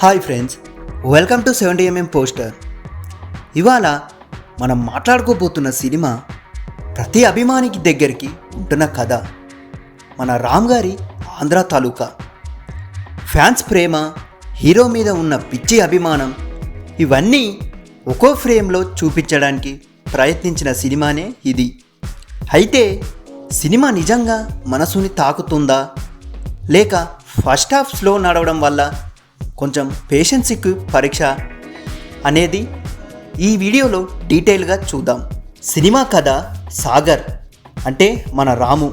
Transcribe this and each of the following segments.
Hi friends welcome to seventy MM poster. ఇవాళ మనం మాట్లాడుకోబోతున్న cinema ప్రతి అభిమానికి దగ్గరికి ఉంటున్న కథ. మన రామ్ గారి ఆంధ్ర తాలూకా. ఫ్యాన్స్ ప్రేమ హీరో మీద ఉన్న పిచ్చి అభిమానం ఇవన్నీ ఒక్కో ఫ్రేమ్లో చూపించడానికి ప్రయత్నించిన సినిమానే ఇది. అయితే సినిమా నిజంగా మనసుని తాకుతుందా? లేక ఫస్ట్ హాఫ్ స్లో నడవడం వల్ల కొంచెం పేషెన్సీకి పరీక్ష అనేది ఈ వీడియోలో డీటెయిల్గా చూద్దాం. సినిమా కథ సాగర్ అంటే మన రాము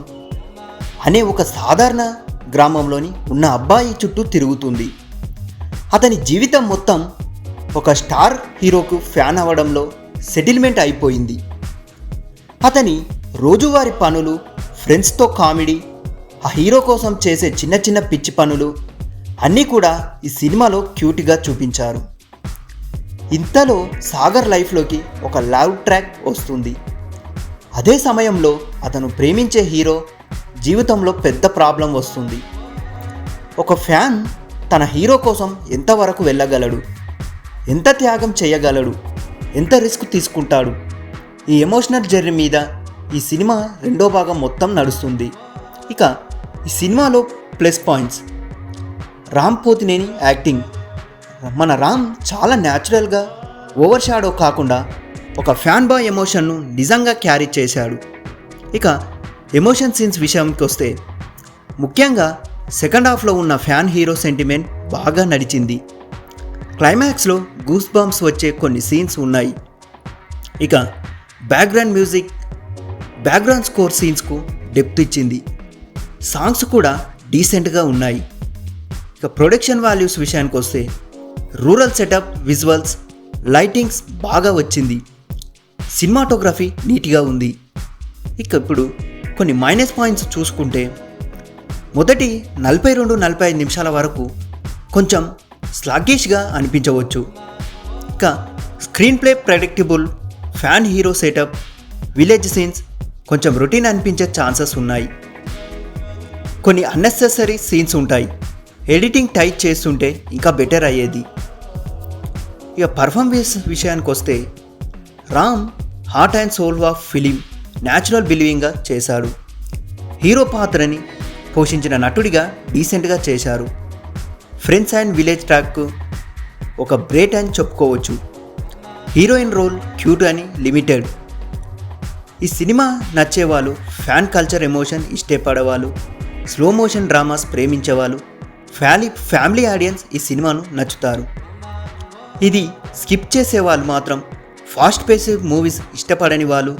అనే ఒక సాధారణ గ్రామంలోని ఉన్న అబ్బాయి చుట్టూ తిరుగుతుంది. అతని జీవితం మొత్తం ఒక స్టార్ హీరోకు ఫ్యాన్ అవ్వడంలో సెటిల్మెంట్ అయిపోయింది. అతని రోజువారి పనులు ఫ్రెండ్స్తో కామెడీ ఆ హీరో కోసం చేసే చిన్న చిన్న పిచ్చి పనులు అన్నీ కూడా ఈ సినిమాలో క్యూట్గా చూపించారు. ఇంతలో సాగర్ లైఫ్లోకి ఒక లవ్ ట్రాక్ వస్తుంది. అదే సమయంలో అతను ప్రేమించే హీరో జీవితంలో పెద్ద ప్రాబ్లం వస్తుంది. ఒక ఫ్యాన్ తన హీరో కోసం ఎంతవరకు వెళ్ళగలడు? ఎంత త్యాగం చేయగలడు? ఎంత రిస్క్ తీసుకుంటాడు? ఈ ఎమోషనల్ జర్నీ మీద ఈ సినిమా రెండో భాగం మొత్తం నడుస్తుంది. ఇక ఈ సినిమాలో plus points. Ram Pothineni acting. మన రామ్ చాలా న్యాచురల్గా ఓవర్ షాడో కాకుండా ఒక ఫ్యాన్ బాయ్ ఎమోషన్ను నిజంగా క్యారీ చేశాడు. ఇక ఎమోషన్ సీన్స్ విషయానికి వస్తే ముఖ్యంగా సెకండ్ హాఫ్లో ఉన్న ఫ్యాన్ హీరో సెంటిమెంట్ బాగా నడిచింది. క్లైమాక్స్లో గూస్ బాంబ్స్ వచ్చే కొన్ని సీన్స్ ఉన్నాయి. ఇక బ్యాక్గ్రౌండ్ మ్యూజిక్ బ్యాక్గ్రౌండ్ స్కోర్ సీన్స్కు డెప్త్ ఇచ్చింది. సాంగ్స్ కూడా డీసెంట్గా ఉన్నాయి. ఇక ప్రొడక్షన్ వాల్యూస్ విషయానికి వస్తే రూరల్ సెటప్ విజువల్స్ లైటింగ్స్ బాగా వచ్చింది. సినిమాటోగ్రఫీ నీట్గా ఉంది. ఇక ఇప్పుడు కొన్ని మైనస్ పాయింట్స్ చూసుకుంటే మొదటి నలభై రెండు నలభై ఐదు నిమిషాల వరకు కొంచెం స్లాగిష్గా అనిపించవచ్చు. ఇక screenplay predictable fan hero setup village scenes కొంచెం రొటీన్ అనిపించే ఛాన్సెస్ ఉన్నాయి. కొన్ని అన్నెసెసరీ సీన్స్ ఉంటాయి. ఎడిటింగ్ టైట్ చేస్తుంటే ఇంకా బెటర్ అయ్యేది. ఇక పర్ఫార్మెన్స్ విషయానికి వస్తే Ram heart and soul of film natural బిలీవింగ్గా చేశాడు. హీరో పాత్రని పోషించిన నటుడిగా డీసెంట్గా చేశారు. ఫ్రెండ్స్ అండ్ విలేజ్ ట్రాక్ ఒక బ్రేట్ అని చెప్పుకోవచ్చు. హీరోయిన్ రోల్ క్యూట్ అని లిమిటెడ్. ఈ సినిమా నచ్చేవాళ్ళు ఫ్యాన్ కల్చర్ ఎమోషన్ ఇష్టపడేవాళ్ళు స్లో మోషన్ డ్రామాస్ ప్రేమించేవాళ్ళు ఫ్యాలీ ఫ్యామిలీ ఆడియన్స్ ఈ సినిమాను నచ్చుతారు. ఇది స్కిప్ చేసే వాళ్ళు మాత్రం ఫాస్ట్ పేస్ మూవీస్ ఇష్టపడని వాళ్ళు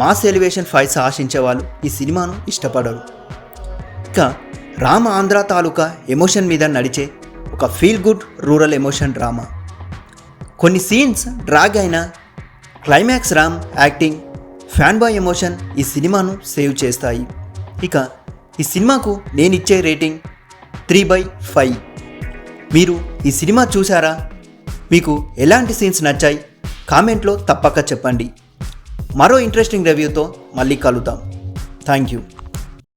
మాస్ ఎలివేషన్ ఫైట్స్ ఆశించే వాళ్ళు ఈ సినిమాను ఇష్టపడరు. ఇక రామ ఆంధ్ర తాలూకా ఎమోషన్ మీద నడిచే ఒక feel good rural emotion drama. కొన్ని సీన్స్ డ్రాగ్ అయిన climax Ram acting fan boy emotion ఈ సినిమాను సేవ్ చేస్తాయి. ఇక ఈ సినిమాకు నేను ఇచ్చే రేటింగ్ త్రీ బై ఫైవ్. మీరు ఈ సినిమా చూసారా మీకు ఎలాంటి సీన్స్ నచ్చాయి? కామెంట్లో తప్పక చెప్పండి. మరో ఇంట్రెస్టింగ్ రివ్యూతో మళ్ళీ కలుద్దాం. Thank you.